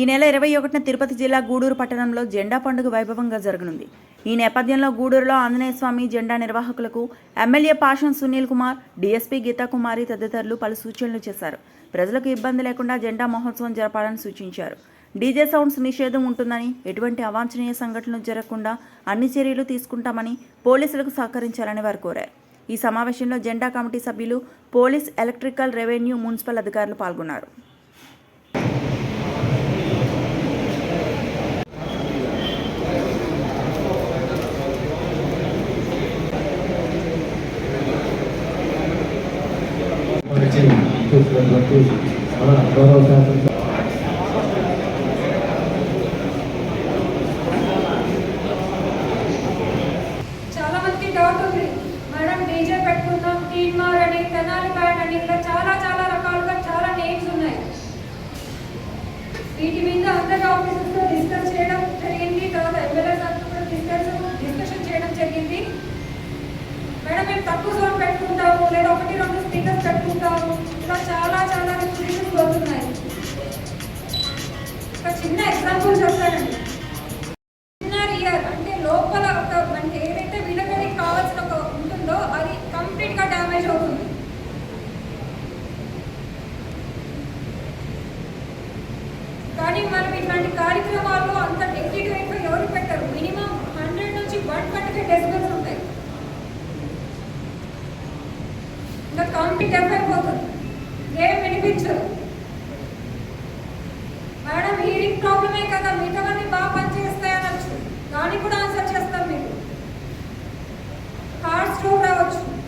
ఈ నెల ఇరవై ఒకటిన తిరుపతి జిల్లా గూడూరు పట్టణంలో జెండా పండుగ వైభవంగా జరగనుంది. ఈ నేపథ్యంలో గూడూరులో ఆంజనేయ స్వామి జెండా నిర్వాహకులకు ఎమ్మెల్యే పాషం సునీల్ కుమార్ డీఎస్పీ గీతాకుమారి తదితరులు పలు సూచనలు చేశారు. ప్రజలకు ఇబ్బంది లేకుండా జెండా మహోత్సవం జరపాలని సూచించారు. డీజే సౌండ్స్ నిషేధం ఉంటుందని ఎటువంటి అవాంఛనీయ సంఘటనలు జరగకుండా అన్ని చర్యలు తీసుకుంటామని పోలీసులకు సహకరించాలని వారు కోరారు. ఈ సమావేశంలో జెండా కమిటీ సభ్యులు పోలీస్ ఎలక్ట్రికల్ రెవెన్యూ మున్సిపల్ అధికారులు పాల్గొన్నారు వచ్చి చేసినటువంటి మన గౌరవ శాసన చాలా డీజే పెట్టుకుందాం చాలా చాలా రకాలుగా చాలా నేమ్స్ ఉన్నాయి. వీటి మీద అందరి ఆఫీసర్స్తో మేడం మేము తక్కువ సౌండ్ పెట్టుకుంటాము లేదా ఒకటి రెండు స్పీకర్స్ పెట్టుకుంటాము. ఇలా చాలా చాలా రిస్ట్రిక్షన్స్ వస్తున్నాయి. ఒక చిన్న ఎగ్జాంపుల్ చెప్తానండి. ఇన్నర్ ఇయర్ అంటే లోపల ఒక మనకి ఏదైతే వినడానికి కావాల్సిన ఒక ఉంటుందో అది కంప్లీట్గా డ్యామేజ్ అవుతుంది. కానీ మనం ఇట్లాంటి కార్యక్రమాల్లో అంత నెగిటివ్ ఎవరు పెట్టరు? మినిమం హండ్రెడ్ నుంచి వన్ ట్వంటీ డెసిబల్స్ కాంపిట్ అయిపోతుంది ఏం వినిపించదు. మేడం హీరింగ్ ప్రాబ్లమే కదా. మిగతావన్నీ బాగా పనిచేస్తాయి అనొచ్చు. దానికి కూడా ఆన్సర్ చేస్తాం మీకు. హార్ట్ కూడా రావచ్చు.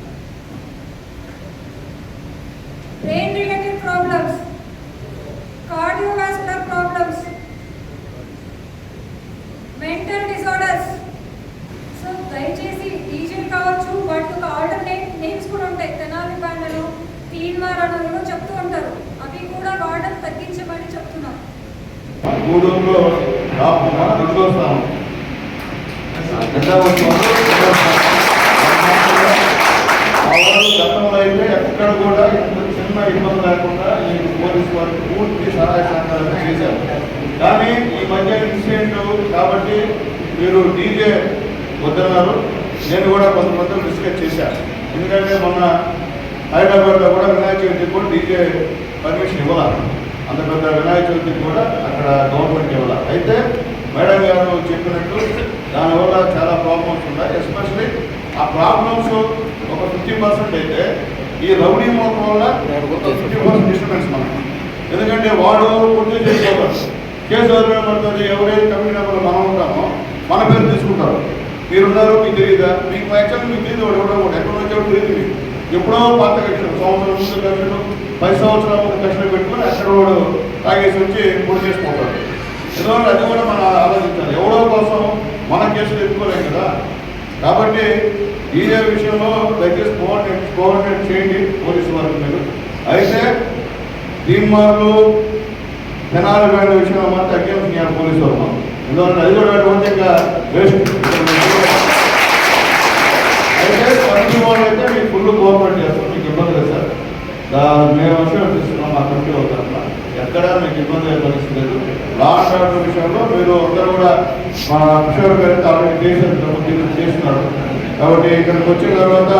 గూడూరులో టాప్ రెండో స్థానం రెండవ గతంలో అయితే ఎక్కడ కూడా ఇంత చిన్న ఇబ్బంది లేకుండా ఈ పోలీస్ వారికి పూర్తి సహాయ సహకారాలు చేశారు. కానీ ఈ మధ్య ఇన్సిడెంట్ కాబట్టి మీరు డీజే వద్దన్నారు. నేను కూడా కొంతమంది డిస్కస్ చేశాను. ఎందుకంటే మొన్న హైదరాబాద్లో కూడా వినాయక చవితి కూడా డీజే పర్మిషన్ ఇవ్వాలి అంత పెద్ద వినాయక చవితికి కూడా అక్కడ గవర్నమెంట్ ఇవ్వాలి. అయితే మేడం గారు చెప్పినట్టు దానివల్ల చాలా ప్రాబ్లమ్స్ ఉన్నాయి. ఎస్పెషలీ ఆ ప్రాబ్లమ్స్ ఒక ఫిఫ్టీ పర్సెంట్ అయితే ఈ రౌడీ మోసం వల్ల ఫిఫ్టీ పర్సెంట్ డిస్టర్బెన్స్ మనకు. ఎందుకంటే వాడు పూర్తి చేసుకోవాలి కేసు ఎవరైనా పడుతుంది ఎవరైతే కమిటీ నెంబర్ మనం ఉంటామో మన పేరు తీసుకుంటారు. మీరున్నారు మీకు తెలియదా మీకు యాక్చువల్ మీకు తెలియదు వాడు ఎవడో ఎక్కడ నుంచి తెలియదు మీకు. ఎప్పుడో పాత కక్షలు సంవత్సరం ముందు కట్టడం పది సంవత్సరాల ముందు కట్టడం పెట్టుకుని అక్కడ వాడు తాగేసి వచ్చి పొడి చేసుకుంటాడు ఎందుకంటే అది కూడా మనం ఆలోచించాలి. ఎవడో కోసం మన కేసులు ఎత్తుకోలేం కదా. కాబట్టి ఈడే విషయంలో దయచేసి కోఆర్డినేట్ కోఆర్డినేట్ చేయండి పోలీసు వారికి మీరు అయితే దీన్మార్లు జనాలు వేడ విషయంలో మాత్రం అగ్గేసి నేను పోలీసు వారు మాకు. ఎందుకంటే అది కూడా అటువంటి ఇంకా వేస్ట్. అయితే కోఆపరేట్ చేస్తాం మీకు ఇబ్బంది లేదు సార్. మేము విషయం తీసుకున్నాం మా కంపెనీ అవుతాం ఎక్కడ మీకు ఇబ్బంది అయ్యే లాస్ట్ లేదు. ఆర్డర్ విషయంలో మీరు అందరూ కూడా మా కిషోర్ గారికి అయితే ఆల్రెడీ చేశారు చేస్తున్నారు. కాబట్టి ఇక్కడికి వచ్చిన తర్వాత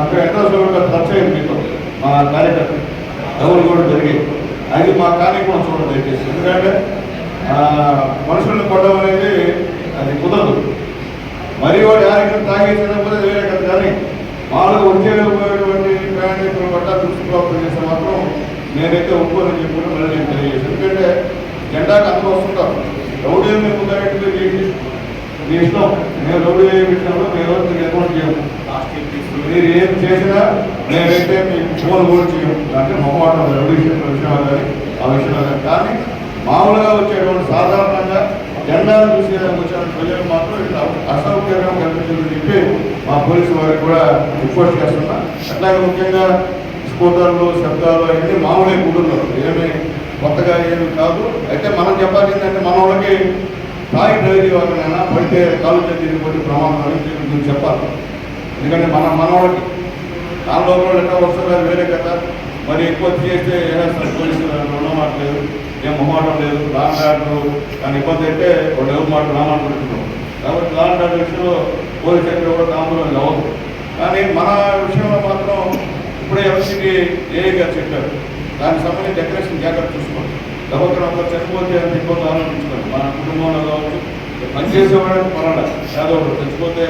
అక్కడ ఎంట్రన్స్ కూడా ఖర్చు అయింది మీకు మా కార్యకర్త డబ్బులు కూడా జరిగాయి. అది మా కార్యక్రమం చూడండి దయచేసి. ఎందుకంటే ఆ, మనుషుల్ని కొట్టడం అనేది అది కుదరదు. మరి వాడు యారికి తాగేసినప్పుడు వేరే కదా కానీ వాళ్ళు వచ్చేటువంటి ప్రయాణికులు పట్ల దృష్టి చేస్తే మాత్రం నేనైతే ఒప్పుకోనని చెప్పి మళ్ళీ నేను తెలియజేసాను ఎందుకంటే జెండాకి అందరూ వస్తుంటారు. రౌడీ ముందరెట్టి మీరు చేసి మీ ఇష్టం. మేము రౌడీ విషయంలో మేము ఎవరు మీకు అకౌంట్ చేయము. మీరు ఏం చేసినా మేమైతే మీ ఫోన్ కూడా చేయము. అంటే మొహమాటం రౌడీ విషయంలో విషయాలు కానీ ఆ విషయంలో కానీ. కానీ మామూలుగా వచ్చేటువంటి సాధారణంగా జెండాను చూసి వచ్చిన ప్రజలు మాత్రం ఇట్లా అసౌకర్యం కల్పించిందని చెప్పి మా పోలీసు వారికి కూడా రిక్వెస్ట్ చేస్తున్నా. అట్లాగే ముఖ్యంగా స్కూటర్లు శబ్దాలు అవన్నీ మామూలే కూడున్నారు ఏమీ కొత్తగా ఏమి కాదు. అయితే మనం చెప్పాలి ఏంటంటే మన వాళ్ళకి తాయి డ్రైవర్ వాళ్ళకైనా పడితే కాలు చేతి కొట్టి ప్రమాదం అని చెప్పి చెప్పాలి. ఎందుకంటే మన మన వాళ్ళకి. దాని లోపల ఎట్లా వస్తున్నారు వేరే కదా మరి ఎక్కువ చేస్తే ఏమేస్తారు పోలీసులు రుణం మాట్లేదు ఏం మొహమాటం లేదు లాంగ్ ఆర్డర్ కానీ ఇబ్బంది అయితే వాళ్ళు ఎవరు మాట రామానుకుంటున్నాం కాబట్టి లాంగ్ ఆర్డర్ విషయంలో పోలీస్ ఎక్కడ కూడా కాంప్రమైజ్ అవ్వదు కానీ మన విషయంలో మాత్రం ఇప్పుడే ఎవరికి ఏఐ గారు చెప్పారు. దానికి సంబంధించి డెకరేషన్ జాగ్రత్త చూసుకోండి. గబక్కన చనిపోతే అంత ఇబ్బంది ఆలోచించుకోండి. మన కుటుంబంలో కావచ్చు పనిచేసేవాడు పర్వాలేదు. ఏదో ఒకటి చచ్చిపోతే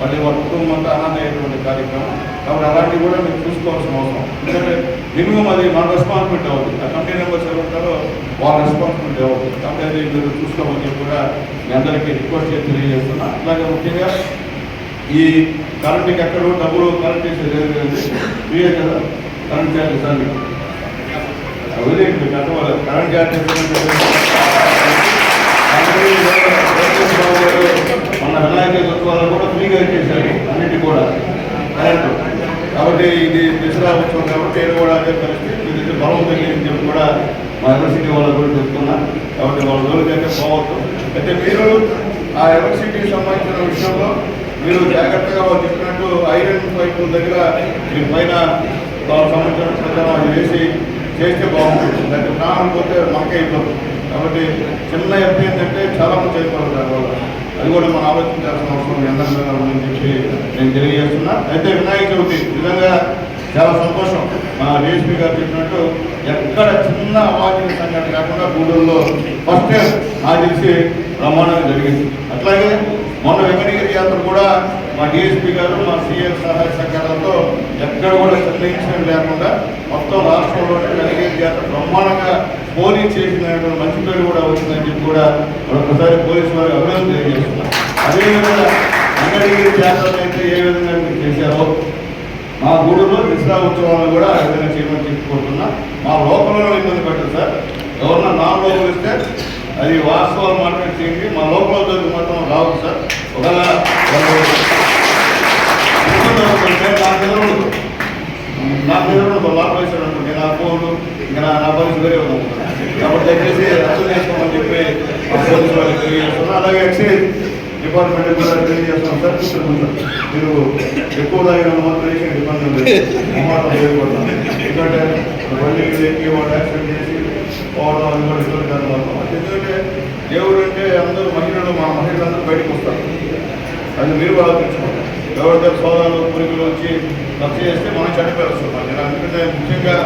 మళ్ళీ వాళ్ళ కుటుంబం అంతా ఆనంద అయ్యేటువంటి కార్యక్రమం. కాబట్టి అలాంటివి కూడా మీరు చూసుకోవాల్సిన అవసరం. ఎందుకంటే మినిమం అది మన రెస్పాన్సిబిలిటీ అవుతుంది. ఆ కంపెనీ మెంబర్స్ ఎవరు ఉంటారో వాళ్ళ రెస్పాన్సిబిలిటీ అవుతుంది. కాబట్టి అది మీరు చూసుకోమని కూడా మీ అందరికీ రిక్వెస్ట్ చేసి తెలియజేస్తున్నా. అలాగే ముఖ్యంగా ఈ కరెంట్కి ఎక్కడో డబ్బులు కరెంట్ చేసేది లేదు ఫ్రీయే కదా కరెంట్ ఛార్జెస్ అన్ని. మీకు అర్థమవ్వలేదు కరెంట్ ఛార్జెస్ వాళ్ళు కూడా ఫ్రీగా ఇచ్చేసారు అన్నిటి కూడా. కరెంటు. కాబట్టి ఇది దసరా ఉత్సవం కాబట్టి నేను కూడా అదే పరిస్థితి. ఇది ఇది బలం చెప్పి కూడా మా యూనివర్సిటీ వాళ్ళకు కూడా చెప్తున్నా. కాబట్టి వాళ్ళ రోజుకి అయితే పోవద్దు. అయితే మీరు ఆ యూనివర్సిటీకి సంబంధించిన విషయంలో మీరు జాగ్రత్తగా వాళ్ళు చెప్పినట్టు ఐరన్ పైప్ దగ్గర మీ పైన వాళ్ళకి సంబంధించిన ప్రచారం వేసి చేస్తే బాగుంటుంది. అంటే ప్రాణం పోతే మనకే ఇబ్బంది. కాబట్టి చిన్న ఎత్తు ఏంటంటే చాలా మంది చనిపోతారు కూడా మనం ఆలోచించాల్సిన అవసరం ఎంతగా ఉందని చెప్పి నేను తెలియజేస్తున్నా. అయితే వినాయక చవితి నిజంగా చాలా సంతోషం. మా డిఎస్పీ గారు చెప్పినట్టు ఎక్కడ చిన్న అవాంఛనీయ సంఘటన కాకుండా గూడూరులో ఫస్ట్ టైం నాకు తెలిసి ప్రమాణం జరిగింది. అట్లాగే మొన్న వెంకటగిరి యాత్ర కూడా మా డిఎస్పీ గారు మా సీఎం సహాయ సహకారాలతో ఎక్కడ కూడా నిర్ణయించడం లేకుండా మొత్తం రాష్ట్రంలోనే వెంకటగిరి యాత్ర బ్రహ్మాండంగా పోలీస్ చేసిన మంచి పేరు కూడా వచ్చిందని చెప్పి కూడా మరొకసారి పోలీసు వారు తెలియజేస్తున్నాం అదేవిధంగా వెంకటగిరి జాతరలో అయితే ఏ విధంగా మీరు చేశారో మా గూడూరులో దసరా ఉత్సవాలను కూడా ఆ విధంగా చేయమని చెప్పుకుంటున్నా మా లోపల ఇబ్బంది పెట్టదు సార్ ఎవరన్నా నా లోపల ఇస్తే అది వాస్తవాలు మాట్లాడి చేయండి మా లోపల ఉద్యోగం మాత్రం రావు సార్ ఒకవేళ వాళ్ళు అవుతుంటే నాకు ఎదురు నాకు ఎదురు వేసాడు అనుకుంటే నా ఫోన్ ఇంకా నా నా వేరే కాబట్టి దయచేసి చేసుకోమని చెప్పి మా పోలీసు వాళ్ళకి అలాగే ఎక్సైజ్ డిపార్ట్మెంట్ కూడా తెలియజేస్తున్నాం సార్ మీరు ఎక్కువ తాగిన మాత్రం డిపార్ట్మెంట్ ఇబ్బంది లేదు ఎందుకంటే మళ్ళీ వాడు యాక్సిడెంట్ చేసి పోవడం అది కూడా ఇబ్బంది ఎందుకంటే దేవుడు అంటే అందరూ మహిళలు మా మహిళలందరూ బయటకు వస్తారు అది మీరు కూడా ఆలోచించుకోండి ఎవరితో సోదరులు పురుగులు వచ్చి ఖర్చు చేస్తే మనం చనిపోవచ్చు నేను ఎందుకంటే ముఖ్యంగా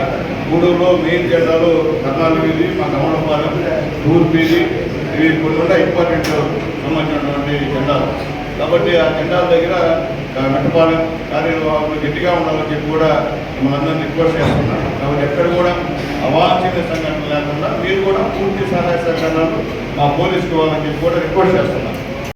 గూడూరులో మెయిన్ జెండాలు కర్నాలు వీధి మా గమనపాలెం టూర్ వీధి ఇవి కొన్ని కూడా ఇంపార్టెంట్ సంబంధించినటువంటి జెండాలు. కాబట్టి ఆ జెండాల దగ్గర మెట్టపాలెం కార్యనిర్వాహకులు గట్టిగా ఉండాలని చెప్పి కూడా మనందరినీ రిక్వెస్ట్ చేస్తున్నాం కాబట్టి ఎక్కడ కూడా అవాంఛనీయ సంఘటన లేకుండా మీరు కూడా పూర్తి సహాయ సహకారాలు మా పోలీసుకు ఇవ్వాలని చెప్పి కూడా రిక్వెస్ట్ చేస్తున్నారు.